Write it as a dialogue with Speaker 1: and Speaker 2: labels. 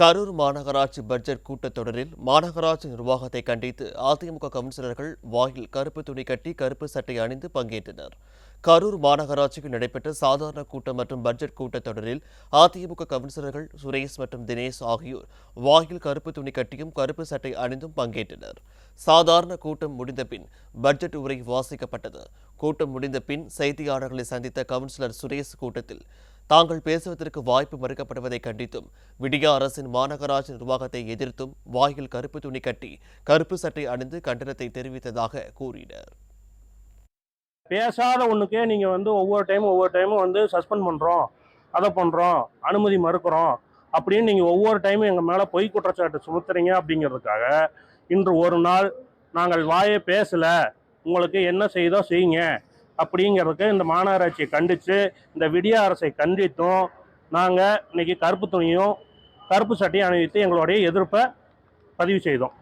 Speaker 1: கரூர் மாநகராட்சி பட்ஜெட் கூட்டத்தொடரில் மாநகராட்சி நிர்வாகத்தை கண்டித்து அதிமுக கவுன்சிலர்கள் வாயில் கருப்பு துணி கட்டி கருப்பு சட்டை அணிந்து பங்கேற்றனர். கரூர் மாநகராட்சிக்கு நடைபெற்ற சாதாரண கூட்டம் மற்றும் பட்ஜெட் கூட்டத்தொடரில் அதிமுக கவுன்சிலர்கள் சுரேஷ் மற்றும் தினேஷ் ஆகியோர் வாயில் கருப்பு துணி கட்டியும் கருப்பு சட்டை அணிந்தும் பங்கேற்றனர். சாதாரண கூட்டம் முடிந்த பின் பட்ஜெட் உரை வாசிக்கப்பட்டது. கூட்டம் முடிந்த பின் செய்தியாளர்களை சந்தித்த கவுன்சிலர் சுரேஷ் கூட்டத்தில் தாங்கள் பேசுவதற்கு வாய்ப்பு மறுக்கப்படுவதை கண்டித்தும் விடியா அரசின் மாநகராட்சி நிர்வாகத்தை எதிர்த்தும் வாயில் கருப்பு துணி கட்டி கருப்பு சட்டை அணிந்து கண்டனத்தை தெரிவித்ததாக கூறினர்.
Speaker 2: பேசாத ஒன்றுக்கே நீங்கள் வந்து ஒவ்வொரு டைமும் ஒவ்வொரு டைமும் வந்து சஸ்பெண்ட் பண்ணுறோம் அதை பண்ணுறோம் அனுமதி மறுக்கிறோம் அப்படின்னு நீங்கள் ஒவ்வொரு டைமும் எங்கள் மேலே பொய் குற்றச்சாட்டு சுமத்துறீங்க அப்படிங்கிறதுக்காக இன்று ஒரு நாள் நாங்கள் வாயே பேசலை உங்களுக்கு என்ன செய்தோ செய்யுங்க அப்படிங்கிறதுக்கு இந்த மாநகராட்சியை கண்டித்து இந்த விடிய அரசை கண்டித்தும் நாங்கள் இன்னைக்கு கருப்பு துணியும் கருப்பு சட்டையும் அணிவித்து எங்களுடைய எதிர்ப்பை பதிவு செய்தோம்.